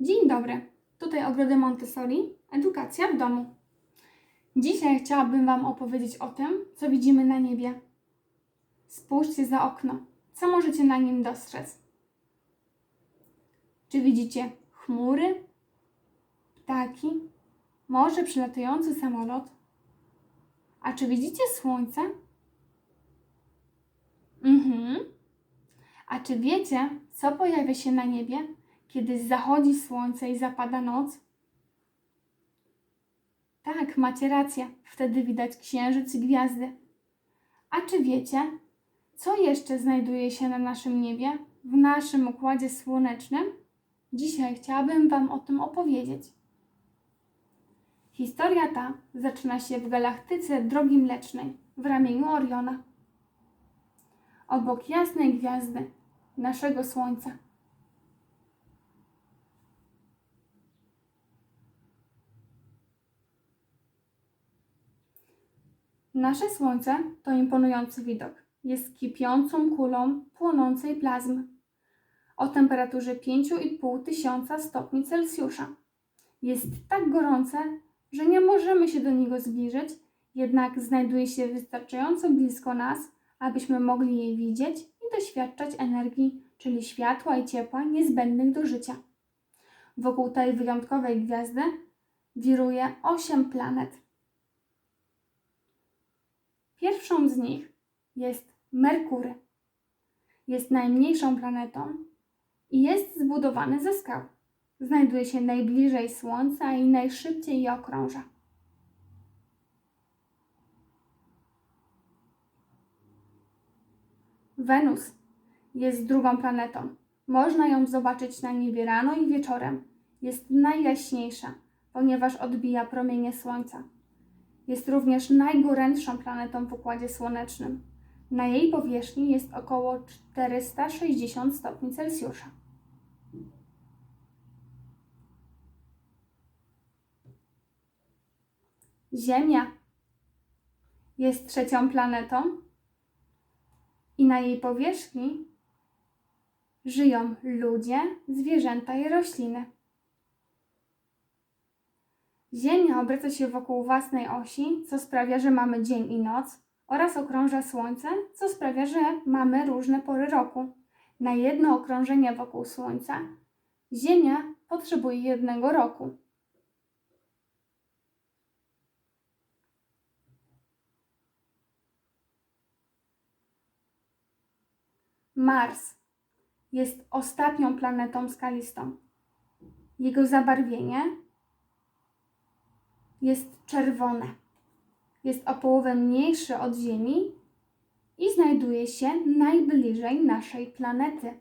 Dzień dobry, tutaj Ogrody Montessori, edukacja w domu. Dzisiaj chciałabym Wam opowiedzieć o tym, co widzimy na niebie. Spójrzcie za okno, co możecie na nim dostrzec? Czy widzicie chmury, ptaki, może przylatujący samolot? A czy widzicie słońce? Mhm. A czy wiecie, co pojawia się na niebie, kiedy zachodzi słońce i zapada noc? Tak, macie rację, wtedy widać księżyc i gwiazdy. A czy wiecie, co jeszcze znajduje się na naszym niebie, w naszym układzie słonecznym? Dzisiaj chciałabym Wam o tym opowiedzieć. Historia ta zaczyna się w galaktyce Drogi Mlecznej w ramieniu Oriona. Obok jasnej gwiazdy, naszego Słońca. Nasze Słońce to imponujący widok. Jest kipiącą kulą płonącej plazmy o temperaturze 5,5 tysiąca stopni Celsjusza. Jest tak gorące, że nie możemy się do niego zbliżyć, jednak znajduje się wystarczająco blisko nas, abyśmy mogli jej widzieć i doświadczać energii, czyli światła i ciepła niezbędnych do życia. Wokół tej wyjątkowej gwiazdy wiruje osiem planet. Pierwszą z nich jest Merkury. Jest najmniejszą planetą i jest zbudowany ze skał. Znajduje się najbliżej Słońca i najszybciej je okrąża. Wenus jest drugą planetą. Można ją zobaczyć na niebie rano i wieczorem. Jest najjaśniejsza, ponieważ odbija promienie Słońca. Jest również najgorętszą planetą w Układzie Słonecznym. Na jej powierzchni jest około 460 stopni Celsjusza. Ziemia jest trzecią planetą i na jej powierzchni żyją ludzie, zwierzęta i rośliny. Ziemia obraca się wokół własnej osi, co sprawia, że mamy dzień i noc, oraz okrąża Słońce, co sprawia, że mamy różne pory roku. Na jedno okrążenie wokół Słońca Ziemia potrzebuje jednego roku. Mars jest ostatnią planetą skalistą. Jego zabarwienie jest czerwone. Jest o połowę mniejszy od Ziemi i znajduje się najbliżej naszej planety.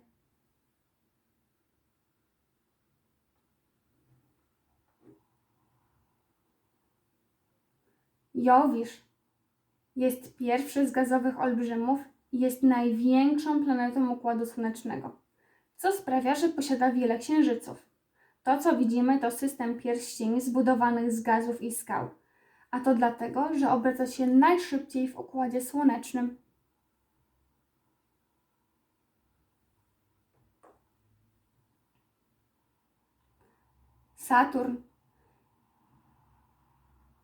Jowisz jest pierwszy z gazowych olbrzymów i jest największą planetą Układu Słonecznego, co sprawia, że posiada wiele księżyców. To, co widzimy, to system pierścieni zbudowanych z gazów i skał, a to dlatego, że obraca się najszybciej w Układzie Słonecznym. Saturn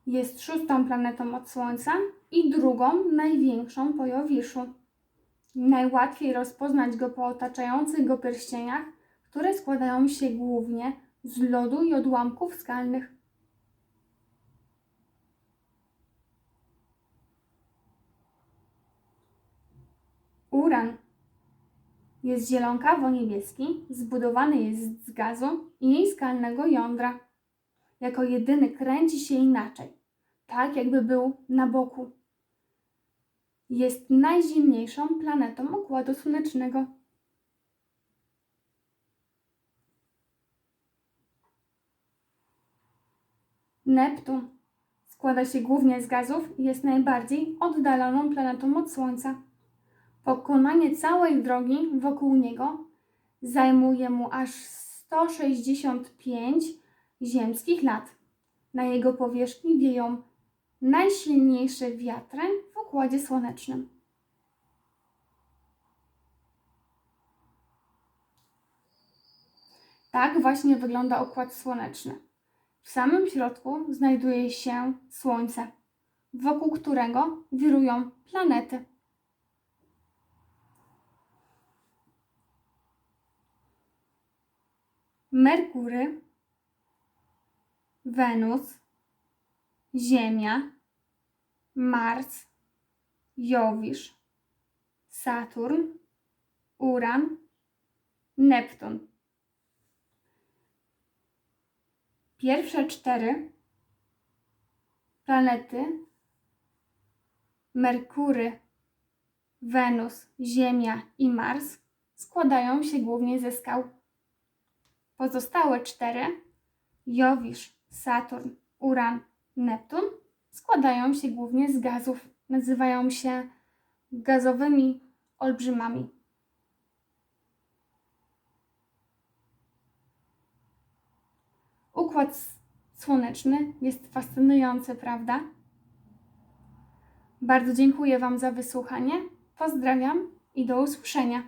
jest szóstą planetą od Słońca i drugą największą po Jowiszu. Najłatwiej rozpoznać go po otaczających go pierścieniach, które składają się głównie z lodu i odłamków skalnych. Uran jest zielonkawo-niebieski, zbudowany jest z gazu i skalnego jądra. Jako jedyny kręci się inaczej, tak jakby był na boku. Jest najzimniejszą planetą Układu Słonecznego. Neptun składa się głównie z gazów i jest najbardziej oddaloną planetą od Słońca. Pokonanie całej drogi wokół niego zajmuje mu aż 165 ziemskich lat. Na jego powierzchni wieją najsilniejsze wiatry w Układzie Słonecznym. Tak właśnie wygląda układ słoneczny. W samym środku znajduje się Słońce, wokół którego wirują planety. Merkury, Wenus, Ziemia, Mars, Jowisz, Saturn, Uran, Neptun. Pierwsze cztery planety Merkury, Wenus, Ziemia i Mars składają się głównie ze skał. Pozostałe cztery Jowisz, Saturn, Uran, Neptun składają się głównie z gazów. Nazywają się gazowymi olbrzymami. Układ słoneczny jest fascynujący, prawda? Bardzo dziękuję Wam za wysłuchanie. Pozdrawiam i do usłyszenia.